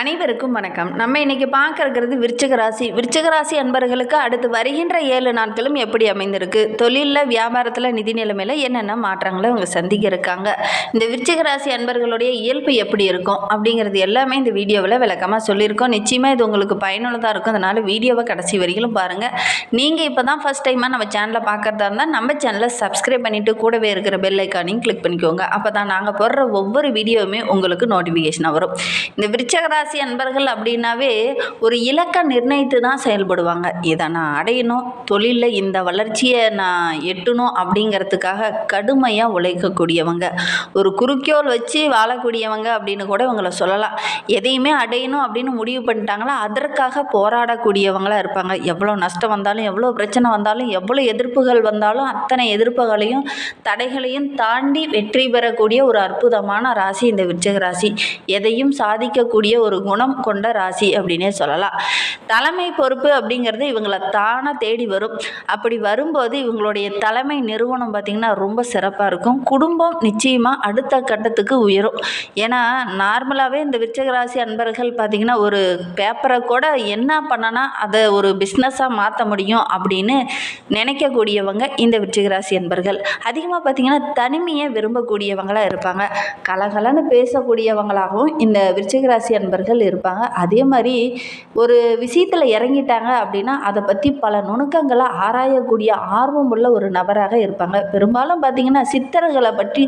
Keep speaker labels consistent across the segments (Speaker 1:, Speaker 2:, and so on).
Speaker 1: அனைவருக்கும் வணக்கம். நம்ம இன்னைக்கு பார்க்கறது இருக்கிறது விருச்சிக ராசி. விருச்சிக ராசி அன்பர்களுக்கு அடுத்து வருகின்ற ஏழு நாட்களும் எப்படி அமைந்திருக்கு? தொழிலில் வியாபாரத்தில் நிதி நிலைமையில் என்னென்ன மாற்றங்களை அவங்க சந்திக்க இருக்காங்க? இந்த விருச்சிக ராசி அன்பர்களுடைய இயல்பு எப்படி இருக்கும்? அப்படிங்கிறது எல்லாமே இந்த வீடியோவில் விளக்கமாக சொல்லியிருக்கோம். நிச்சயமாக இது உங்களுக்கு பயனுள்ளதாக இருக்கும். அதனால் வீடியோவை கடைசி வரையிலும் பாருங்கள் நீங்கள் இப்போ தான் ஃபஸ்ட் டைமாக நம்ம சேனலை பார்க்குறதா இருந்தால் நம்ம சேனலை சப்ஸ்கிரைப் பண்ணிவிட்டு கூடவே இருக்கிற பெல் ஐக்கானையும் கிளிக் பண்ணிக்கோங்க. அப்போ தான் நாங்கள் போடுற ஒவ்வொரு வீடியோவுமே உங்களுக்கு நோட்டிஃபிகேஷனாக வரும். இந்த விருச்சக ராசி அன்பர்கள் அப்படின்னாவே ஒரு இலக்கை நிர்ணயித்து தான் செயல்படுவாங்க. இதை நான் அடையணும். தொழிலில் இந்த வளர்ச்சியை நான் எட்டணும் அப்படிங்கிறதுக்காக கடுமையாக உழைக்கக்கூடியவங்க. ஒரு குறிக்கோள் வச்சு வாழக்கூடியவங்க அப்படின்னு கூட இவங்களை சொல்லலாம். எதையுமே அடையணும் அப்படின்னு முடிவு பண்ணிட்டாங்களா அதற்காக போராடக்கூடியவங்களா இருப்பாங்க. எவ்வளோ நஷ்டம் வந்தாலும் எவ்வளோ பிரச்சனை வந்தாலும் எவ்வளோ எதிர்ப்புகள் வந்தாலும் அத்தனை எதிர்ப்புகளையும் தடைகளையும் தாண்டி வெற்றி பெறக்கூடிய ஒரு அற்புதமான ராசி இந்த விருச்சக ராசி. எதையும் சாதிக்கக்கூடிய ஒரு குணம் கொண்ட ராசி அப்படின்னே சொல்லலாம். தலைமை பொறுப்பு அப்படிங்கிறது இவங்களை தானாக தேடி வரும். அப்படி வரும்போது இவங்களுடைய தலைமை நிறுவனம் பார்த்திங்கன்னா ரொம்ப சிறப்பாக இருக்கும். குடும்பம் நிச்சயமாக அடுத்த கட்டத்துக்கு உயரும். ஏன்னா நார்மலாகவே இந்த விருச்சகராசி அன்பர்கள் பார்த்திங்கன்னா ஒரு பேப்பரை கூட என்ன பண்ணனா அதை ஒரு பிஸ்னஸாக மாற்ற முடியும் அப்படின்னு நினைக்கக்கூடியவங்க இந்த விருச்சகராசி அன்பர்கள். அதிகமாக பார்த்திங்கன்னா தனிமையை விரும்பக்கூடியவங்களாக இருப்பாங்க. கலகலன்னு பேசக்கூடியவங்களாகவும் இந்த விருச்சகராசி அன்பர்கள் நண்பர்கள் இருப்பாங்க. அதே மாதிரி ஒரு விஷயத்தில் இறங்கிட்டாங்க அப்படின்னா அதை பற்றி பல நுணுக்கங்களை ஆராயக்கூடிய ஆர்வம் உள்ள ஒரு நபராக இருப்பாங்க. பெரும்பாலும் பார்த்திங்கன்னா சித்தர்களை பற்றி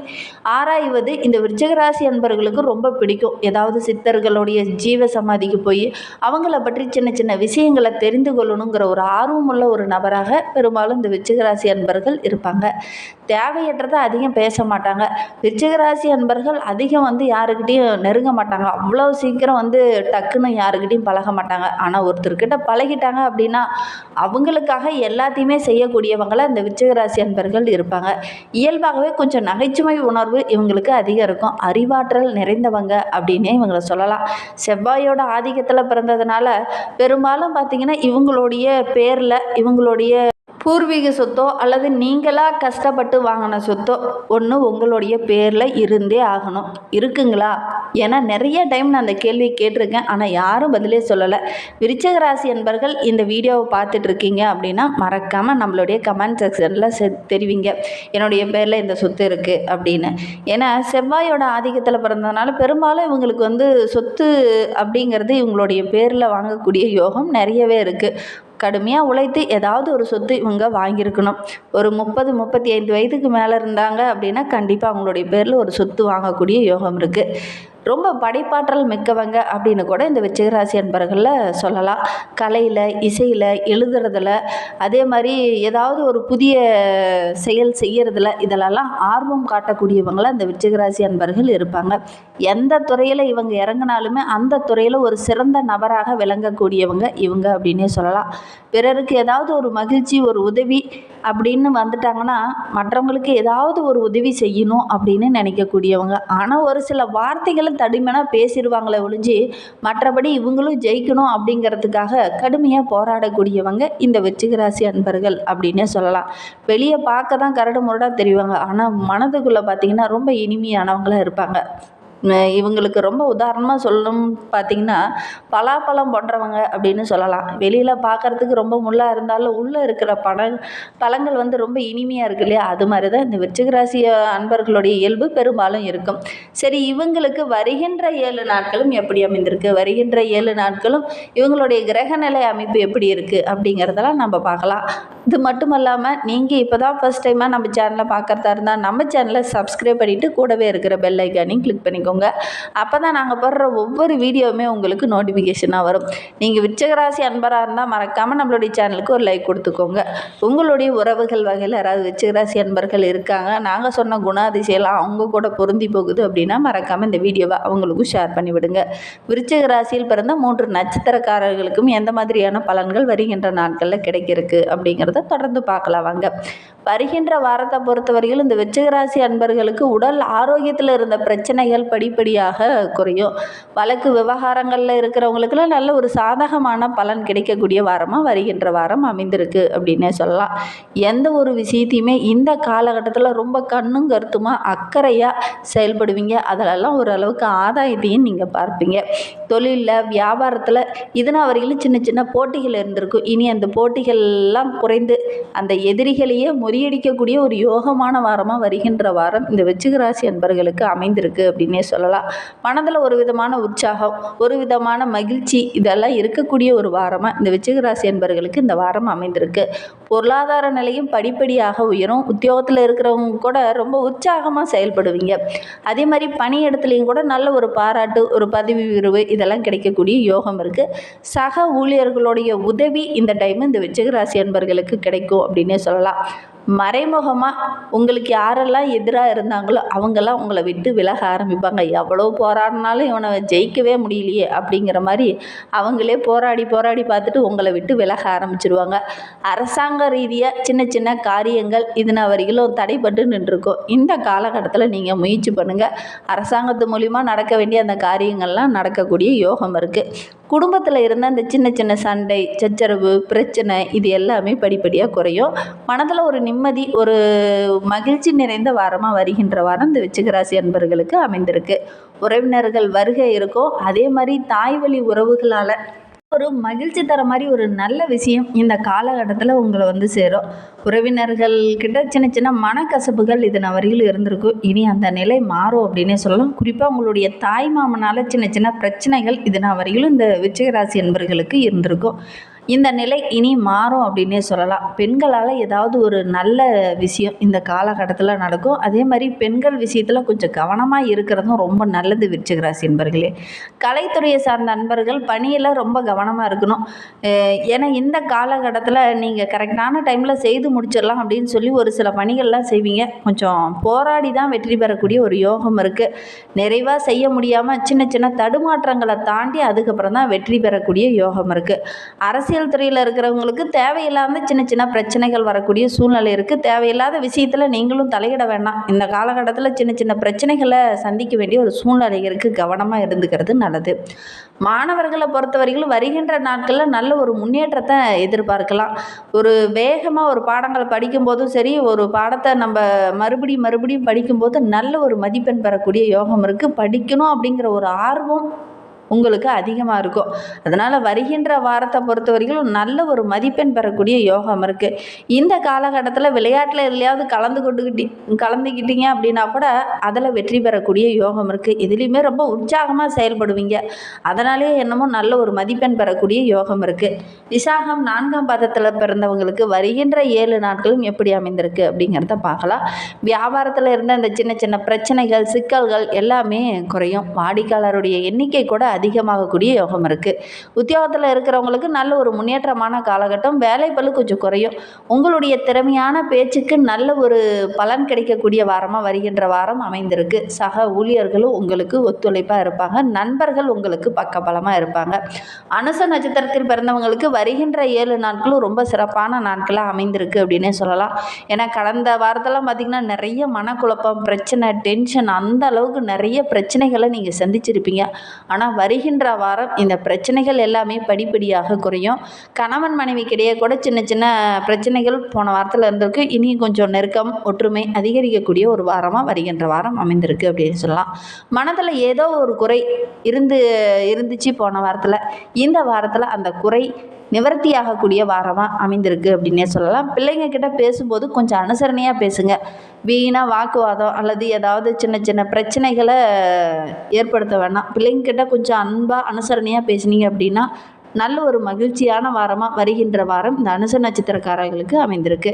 Speaker 1: ஆராய்வது இந்த விருச்சகராசி அன்பர்களுக்கு ரொம்ப பிடிக்கும். ஏதாவது சித்தர்களுடைய ஜீவ சமாதிக்கு போய் அவங்கள பற்றி சின்ன சின்ன விஷயங்களை தெரிந்து கொள்ளணுங்கிற ஒரு ஆர்வம் உள்ள ஒரு நபராக பெரும்பாலும் இந்த விருச்சகராசி அன்பர்கள் இருப்பாங்க. தேவையற்றதை அதிகம் பேச மாட்டாங்க. விருச்சகராசி அன்பர்கள் அதிகம் வந்து யாருக்கிட்டையும் நெருங்க மாட்டாங்க. அவ்வளோ சீக்கிரம் வந்து வந்து டக்குன்னு யாருக்கிட்டையும் பழக மாட்டாங்க. ஆனால் ஒருத்தர்கிட்ட பழகிட்டாங்க அப்படின்னா அவங்களுக்காக எல்லாத்தையுமே செய்யக்கூடியவங்களாக இந்த விச்சகராசி அன்பர்கள் இருப்பாங்க. இயல்பாகவே கொஞ்சம் நகைச்சுவை உணர்வு இவங்களுக்கு அதிகம் இருக்கும். அறிவாற்றல் நிறைந்தவங்க அப்படின்னே இவங்களை சொல்லலாம். செவ்வாயோட ஆதிக்கத்தில் பிறந்ததுனால பெரும்பாலும் பார்த்திங்கன்னா இவங்களுடைய பேரில் இவங்களுடைய பூர்வீக சொத்தோ அல்லது நீங்களாக கஷ்டப்பட்டு வாங்கின சொத்தோ ஒன்று உங்களுடைய பேரில் இருந்தே ஆகணும். இருக்குங்களா? ஏன்னா நிறைய டைம் நான் அந்த கேள்வி கேட்டிருக்கேன். ஆனால் யாரும் பதிலே சொல்லலை. விருச்சிக ராசி என்பர்கள் இந்த வீடியோவை பார்த்துட்டு இருக்கீங்க அப்படின்னா மறக்காமல் நம்மளுடைய கமெண்ட் செக்ஷனில் செ தெரிவிங்க. என்னுடைய பேரில் இந்த சொத்து இருக்குது அப்படின்னு. ஏன்னா செவ்வாயோட ஆதிக்கத்தில் பிறந்ததுனால பெரும்பாலும் இவங்களுக்கு வந்து சொத்து அப்படிங்கிறது இவங்களுடைய பேரில் வாங்கக்கூடிய யோகம் நிறையவே இருக்குது கடுமையாக உழைத்து ஏதாவது ஒரு சொத்து இவங்க வாங்கியிருக்கணும். ஒரு முப்பது முப்பத்தி ஐந்து வயதுக்கு மேலே இருந்தாங்க அப்படின்னா கண்டிப்பாக அவங்களுடைய பேரில் ஒரு சொத்து வாங்கக்கூடிய யோகம் இருக்குது ரொம்ப படைப்பாற்றல் மிக்கவங்க அப்படின்னு கூட இந்த விச்சிகராசி அன்பர்களில் சொல்லலாம். கலையில் இசையில் எழுதுறதுல அதே மாதிரி ஏதாவது ஒரு புதிய செயல் செய்கிறதுல இதிலெல்லாம் ஆர்வம் காட்டக்கூடியவங்களை இந்த விச்சிகராசி அன்பர்கள் இருப்பாங்க. எந்த துறையில் இவங்க இறங்கினாலுமே அந்த துறையில் ஒரு சிறந்த நபராக விளங்கக்கூடியவங்க இவங்க அப்படின்னே சொல்லலாம். பிறருக்கு ஏதாவது ஒரு மகிழ்ச்சி ஒரு உதவி அப்படின்னு வந்துட்டாங்கன்னா மற்றவங்களுக்கு ஏதாவது ஒரு உதவி செய்யணும் அப்படின்னு நினைக்கக்கூடியவங்க. ஆனால் ஒரு சில வார்த்தைகளை தடிமனாக பேசிடுவாங்களே ஒழிஞ்சு மற்றபடி இவங்களும் ஜெயிக்கணும் அப்படிங்கிறதுக்காக கடுமையாக போராடக்கூடியவங்க இந்த விருச்சிக ராசி அன்பர்கள் அப்படின்னே சொல்லலாம். வெளியே பார்க்க தான் கரடு முரடாக தெரிவாங்க. ஆனால் மனதுக்குள்ளே பார்த்திங்கன்னா ரொம்ப இனிமையானவங்களாக இருப்பாங்க. இவங்களுக்கு ரொம்ப உதாரணமாக சொல்லணும் பார்த்தீங்கன்னா பலாப்பழம் போன்றவங்க அப்படின்னு சொல்லலாம். வெளியில் பார்க்கறதுக்கு ரொம்ப முள்ளாக இருந்தாலும் உள்ளே இருக்கிற பழ பழங்கள் வந்து ரொம்ப இனிமையாக இருக்கு இல்லையா? அது மாதிரி தான் இந்த விருச்சிகராசி அன்பர்களுடைய இயல்பு பெரும்பாலும் இருக்கும். சரி இவங்களுக்கு வருகின்ற ஏழு நாட்களும் எப்படி அமைந்திருக்கு? வருகின்ற ஏழு நாட்களும் இவங்களுடைய கிரகநிலை அமைப்பு எப்படி இருக்குது அப்படிங்கிறதெல்லாம் நம்ம பார்க்கலாம். இது மட்டும் இல்லாமல் நீங்கள் இப்போ தான் ஃபஸ்ட் டைமாக நம்ம சேனலை பார்க்குறதா இருந்தால் நம்ம சேனலை சப்ஸ்கிரைப் பண்ணிவிட்டு கூடவே இருக்கிற பெல் ஐக்கானையும் கிளிக் பண்ணிக்கோங்க. அப்போ தான் நாங்கள் போடுற ஒவ்வொரு வீடியோவுமே உங்களுக்கு நோட்டிஃபிகேஷனாக வரும். நீங்கள் விச்சகராசி அன்பராக இருந்தால் மறக்காமல் நம்மளுடைய சேனலுக்கு ஒரு லைக் கொடுத்துக்கோங்க. உங்களுடைய உறவுகள் வகையில் யாராவது விச்சகராசி அன்பர்கள் இருக்காங்க நாங்கள் சொன்ன குணாதிசயம்லாம் அவங்க கூட பொருந்தி போகுது அப்படின்னா மறக்காமல் இந்த வீடியோவை அவங்களுக்கும் ஷேர் பண்ணிவிடுங்க விருச்சிக ராசியில் பிறந்த மூன்று நட்சத்திரக்காரர்களுக்கும் எந்த மாதிரியான பலன்கள் வருகின்ற நாட்களில் கிடைக்கிறதுக்கு அப்படிங்கிறத தொடர்ந்து பார்க்கலாம் வாங்க. வருகின்ற வாரத்தை பொறுத்தவரையில் இந்த விருச்சிகராசி அன்பர்களுக்கு உடல் ஆரோக்கியத்தில் இருந்த பிரச்சனைகள் படிப்படியாக குறையும். வழக்கு விவகாரங்களில் இருக்கிறவங்களுக்குலாம் நல்ல ஒரு சாதகமான பலன் கிடைக்கக்கூடிய வாரமாக வருகின்ற வாரம் அமைந்திருக்கு அப்படின்னே சொல்லலாம். எந்த ஒரு விஷயத்தையுமே இந்த காலகட்டத்தில் ரொம்ப கண்ணும் கருத்துமாக அக்கறையாக செயல்படுவீங்க? அதிலெல்லாம் ஓரளவுக்கு ஆதாயத்தையும் நீங்கள் பார்ப்பீங்க. தொழிலில் வியாபாரத்தில் இதனால் வரையிலும் சின்ன சின்ன போட்டிகள் இருந்திருக்கும். இனி அந்த போட்டிகள்லாம் குறைந்து அந்த எதிரிகளையே முறியடிக்கக்கூடிய ஒரு யோகமான வாரமாக வருகின்ற வாரம் இந்த விருச்சிக ராசி அன்பர்களுக்கு அமைந்திருக்கு அப்படின்னே சொல்லலாம். மனதில் ஒரு விதமான உற்சாகம் ஒரு விதமான மகிழ்ச்சி இதெல்லாம் இருக்கக்கூடிய ஒரு வாரமாக இந்த விச்சிக ராசி அன்பர்களுக்கு இந்த வாரம் அமைந்திருக்கு. பொருளாதார நிலையும் படிப்படியாக உயரும். உத்தியோகத்தில் இருக்கிறவங்க கூட ரொம்ப உற்சாகமாக செயல்படுவீங்க. அதே மாதிரி பணியிடத்துலையும் கூட நல்ல ஒரு பாராட்டு ஒரு பதவி உயர்வு இதெல்லாம் கிடைக்கக்கூடிய யோகம் இருக்குது சக ஊழியர்களுடைய உதவி இந்த டைம் இந்த விச்சிக ராசி அன்பர்களுக்கு கிடைக்கும் அப்படின்னே சொல்லலாம். மறைமுகமாக உங்களுக்கு யாரெல்லாம் எதிராக இருந்தாங்களோ அவங்கெல்லாம் உங்களை விட்டு விலக ஆரம்பிப்பாங்க. எவ்வளோ போராடினாலும் இவனை ஜெயிக்கவே முடியலையே அப்படிங்கிற மாதிரி அவங்களே போராடி போராடி பார்த்துட்டு உங்களை விட்டு விலக ஆரம்பிச்சிருவாங்க. அரசாங்க ரீதியாக சின்ன சின்ன காரியங்கள் இதுனா வரையிலும் தடைப்பட்டு நின்றுருக்கோம். இந்த காலகட்டத்தில் நீங்கள் முயற்சி பண்ணுங்கள் அரசாங்கத்து மூலிமா நடக்க வேண்டிய அந்த காரியங்கள்லாம் நடக்கக்கூடிய யோகம் இருக்குது குடும்பத்தில் இருந்த அந்த சின்ன சின்ன சண்டை சச்சரவு பிரச்சனை இது எல்லாமே படிப்படியாக குறையும். மனதில் ஒரு நிம்மதி ஒரு மகிழ்ச்சி நிறைந்த வாரமாக வருகின்ற வாரம் இந்த விச்சிகராசி அன்பர்களுக்கு அமைந்திருக்கு. உறவினர்கள் வருகை இருக்கும். அதே மாதிரி தாய் வழி உறவுகளால் ஒரு மகிழ்ச்சி தர மாதிரி ஒரு நல்ல விஷயம் இந்த காலகட்டத்தில் உங்களை வந்து சேரும். உறவினர்கள் கிட்ட சின்ன சின்ன மனக்கசப்புகள் இது வரையில் இருந்திருக்கும் இனி அந்த நிலை மாறும் அப்படின்னே சொல்லலாம். குறிப்பாக உங்களுடைய தாய் மாமனால் சின்ன சின்ன பிரச்சனைகள் இது வரையிலும் இந்த விருச்சிகராசி என்பர்களுக்கு இருந்திருக்கும். இந்த நிலை இனி மாறும் அப்படின்னே சொல்லலாம். பெண்களால் ஏதாவது ஒரு நல்ல விஷயம் இந்த காலகட்டத்தில் நடக்கும். அதே மாதிரி பெண்கள் விஷயத்தில் கொஞ்சம் கவனமாக இருக்கிறதும் ரொம்ப நல்லது விருச்சிகராசி என்பர்களே. கலைத்துறையை சார்ந்த நண்பர்கள் பணியில் ரொம்ப கவனமாக இருக்கணும். ஏன்னா இந்த காலகட்டத்தில் நீங்கள் கரெக்டான டைமில் செய்து முடிச்சிடலாம் அப்படின்னு சொல்லி ஒரு சில பணிகள்லாம் செய்வீங்க. கொஞ்சம் போராடி தான் வெற்றி பெறக்கூடிய ஒரு யோகம் இருக்குது நிறைவாக செய்ய முடியாமல் சின்ன சின்ன தடுமாற்றங்களை தாண்டி அதுக்கப்புறம் தான் வெற்றி பெறக்கூடிய யோகம் இருக்குது அரசியல் துறையில் இருக்கிறவங்களுக்கு தேவையில்லாத சின்ன சின்ன பிரச்சனைகள் வரக்கூடிய சூழ்நிலை இருக்குது தேவையில்லாத விஷயத்தில் நீங்களும் தலையிட வேண்டாம். இந்த காலகட்டத்தில் சின்ன சின்ன பிரச்சனைகளை சந்திக்க வேண்டிய ஒரு சூழ்நிலை இருக்குது கவனமாக இருந்துக்கிறது நல்லது. மாணவர்களை பொறுத்தவரையிலும் வருகின்ற நாட்களில் நல்ல ஒரு முன்னேற்றத்தை எதிர்பார்க்கலாம். ஒரு வேகமாக ஒரு பாடங்களை படிக்கும்போதும் சரி ஒரு பாடத்தை நம்ம மறுபடியும் மறுபடியும் படிக்கும்போது நல்ல ஒரு மதிப்பெண் பெறக்கூடிய யோகம் இருக்குது படிக்கணும் அப்படிங்கிற ஒரு ஆர்வம் உங்களுக்கு அதிகமாக இருக்கும். அதனால் வருகின்ற வாரத்தை பொறுத்த வரைக்கும் நல்ல ஒரு மதிப்பெண் பெறக்கூடிய யோகம் இருக்குது இந்த காலகட்டத்தில் விளையாட்டில் எதுலையாவது கலந்து கொண்டுக்கிட்டி கலந்துக்கிட்டீங்க அப்படின்னா கூட அதில் வெற்றி பெறக்கூடிய யோகம் இருக்குது இதுலேயுமே ரொம்ப உற்சாகமாக செயல்படுவீங்க. அதனாலே என்னமோ நல்ல ஒரு மதிப்பெண் பெறக்கூடிய யோகம் இருக்குது விசாகம் நான்காம் பாதத்தில் பிறந்தவங்களுக்கு வருகின்ற ஏழு நாட்களும் எப்படி அமைந்திருக்கு அப்படிங்கிறத பார்க்கலாம். வியாபாரத்தில் இருந்த இந்த சின்ன சின்ன பிரச்சனைகள் சிக்கல்கள் எல்லாமே குறையும். வாடிக்கையாளருடைய எண்ணிக்கை கூட அதிகமாகக்கூடிய யோகம் இருக்குது உத்தியோகத்தில் இருக்கிறவங்களுக்கு நல்ல ஒரு முன்னேற்றமான காலகட்டம் வேலைப்பளு கொஞ்சம் குறையும். உங்களுடைய திறமையான பேச்சுக்கு நல்ல ஒரு பலன் கிடைக்கக்கூடிய வாரமாக வருகின்ற வாரம் அமைந்திருக்கு. சக ஊழியர்களும் உங்களுக்கு ஒத்துழைப்பாக இருப்பாங்க. நண்பர்கள் உங்களுக்கு பக்கபலமாக இருப்பாங்க. அனுச நட்சத்திரத்தில் பிறந்தவங்களுக்கு வருகின்ற ஏழு நாட்களும் ரொம்ப சிறப்பான நாட்களாக அமைந்திருக்கு அப்படின்னே சொல்லலாம். ஏன்னா கடந்த வாரத்தெல்லாம் பார்த்திங்கன்னா நிறைய மனக்குழப்பம் பிரச்சனை டென்ஷன் அந்த அளவுக்கு நிறைய பிரச்சனைகளை நீங்கள் சந்திச்சிருப்பீங்க. ஆனால் வருகின்ற வாரம் இந்த பிரச்சனைகள் எல்லாமே படிப்படியாக குறையும். கணவன் மனைவிக்கிடையே கூட சின்ன சின்ன பிரச்சனைகள் போன வாரத்தில் இருந்திருக்கு. இனியும் கொஞ்சம் நெருக்கம் ஒற்றுமை அதிகரிக்கக்கூடிய ஒரு வாரமாக வருகின்ற வாரம் அமைந்திருக்கு அப்படின்னு சொல்லலாம். மனதில் ஏதோ ஒரு குறை இருந்து இருந்துச்சு போன வாரத்தில். இந்த வாரத்தில் அந்த குறை நிவர்த்தியாகக்கூடிய வாரமாக அமைந்திருக்கு அப்படின்னே சொல்லலாம். பிள்ளைங்க கிட்ட பேசும்போது கொஞ்சம் அனுசரணையாக பேசுங்க. வீணாக வாக்குவாதம் அல்லது ஏதாவது சின்ன சின்ன பிரச்சனைகளை ஏற்படுத்த வேணாம். பிள்ளைங்க கிட்ட கொஞ்சம் அன்பாக அனுசரணையாக பேசுனீங்க அப்படின்னா நல்ல ஒரு மகிழ்ச்சியான வாரமாக வருகின்ற வாரம் இந்த அனுச நட்சத்திரக்காரர்களுக்கு அமைந்திருக்கு.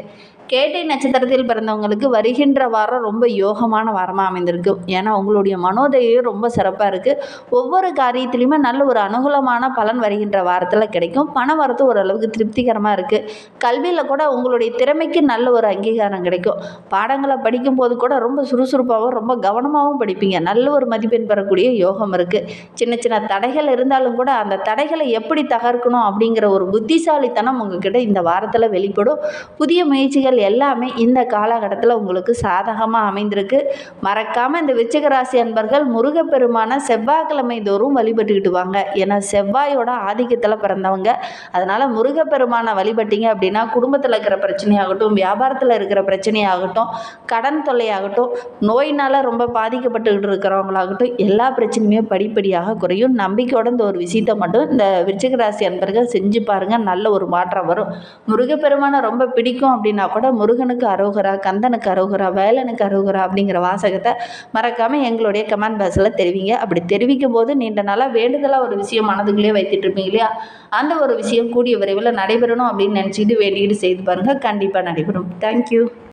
Speaker 1: கேட்டை நட்சத்திரத்தில் பிறந்தவங்களுக்கு வருகின்ற வாரம் ரொம்ப யோகமான வாரமாக அமைந்திருக்கு. ஏன்னா உங்களுடைய மனோதைரியம் ரொம்ப சிறப்பாக இருக்குது ஒவ்வொரு காரியத்திலையுமே நல்ல ஒரு அனுகூலமான பலன் வருகின்ற வாரத்தில் கிடைக்கும். பண வரத்து ஓரளவுக்கு திருப்திகரமாக இருக்குது கல்வியில் கூட உங்களுடைய திறமைக்கு நல்ல ஒரு அங்கீகாரம் கிடைக்கும். பாடங்களை படிக்கும்போது கூட ரொம்ப சுறுசுறுப்பாகவும் ரொம்ப கவனமாகவும் படிப்பீங்க. நல்ல ஒரு மதிப்பெண் பெறக்கூடிய யோகம் இருக்குது சின்ன சின்ன தடைகள் இருந்தாலும் கூட அந்த தடைகளை எப்படி தகர்க்கணும் அப்படிங்கிற ஒரு புத்திசாலித்தனம் உங்ககிட்ட இந்த வாரத்தில் வெளிப்படும். புதிய முயற்சிகள் எல்லாமே இந்த காலகட்டத்தில் உங்களுக்கு சாதகமாக அமைந்திருக்கு. மறக்காமல் இந்த விச்சகராசி அன்பர்கள் முருகப்பெருமான செவ்வாய்க்கிழமை தோறும் வழிபட்டுக்கிட்டு வாங்க. ஏன்னா செவ்வாயோட ஆதிக்கத்தில் பிறந்தவங்க. அதனால் முருகப்பெருமானை வழிபட்டீங்க அப்படின்னா குடும்பத்தில் இருக்கிற பிரச்சனையாகட்டும் வியாபாரத்தில் இருக்கிற பிரச்சனையாகட்டும் கடன் தொல்லையாகட்டும் நோயினால் ரொம்ப பாதிக்கப்பட்டுக்கிட்டு இருக்கிறவங்களாகட்டும் எல்லா பிரச்சனையுமே படிப்படியாக குறையும். நம்பிக்கையோட இந்த ஒரு விஷயத்தை மட்டும் இந்த விருச்சிக ராசி அன்பர்கள் செஞ்சு பாருங்கள் நல்ல ஒரு மாற்றம் வரும். முருகப்பெருமானை ரொம்ப பிடிக்கும் அப்படின்னா கூட முருகனுக்கு அரோகரா கந்தனுக்கு அரோகரா வேலனுக்கு அரோகரா அப்படிங்கிற வாசகத்தை மறக்காமல் எங்களுடைய கமெண்ட் பாக்ஸில் தெரிவிங்க. அப்படி தெரிவிக்கும் போது நீண்ட நாளாக வேண்டுதலாக ஒரு விஷயம் மனதுக்குள்ளேயே வைத்துட்டு இருப்பீங்க இல்லையா? அந்த ஒரு விஷயம் கூடிய விரைவில் நடைபெறணும் அப்படின்னு நினச்சிக்கிட்டு வேண்டிக்கிட்டு செய்து பாருங்கள் கண்டிப்பாக நடைபெறும். தேங்க்யூ